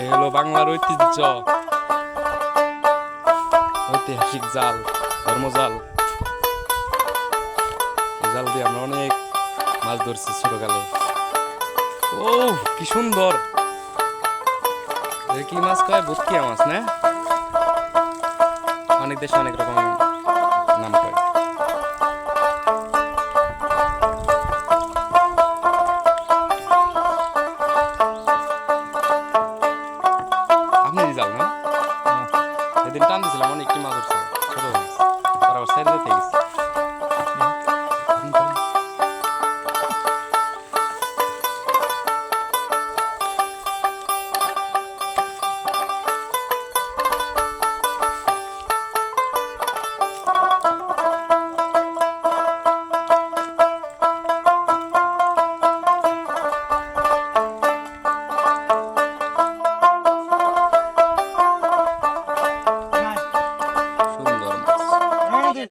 এ হলো বাংলার ঐতিহ্য ঐতিহাসিক জাল ধর্মজাল জাল দিয়ে আমরা অনেক মাছ ধরছি ছোটকালে। ও কি সুন্দর। কি মাছ কয়? বুটকিয়া মাছ, না? অনেক দেশে অনেক রকম নাম কয়। আপনি জাল না সেদিন টান দিয়েছিলাম অনেকটি মাছ উঠছে ছোট মাছ আবার সাইড দিয়ে গেছে।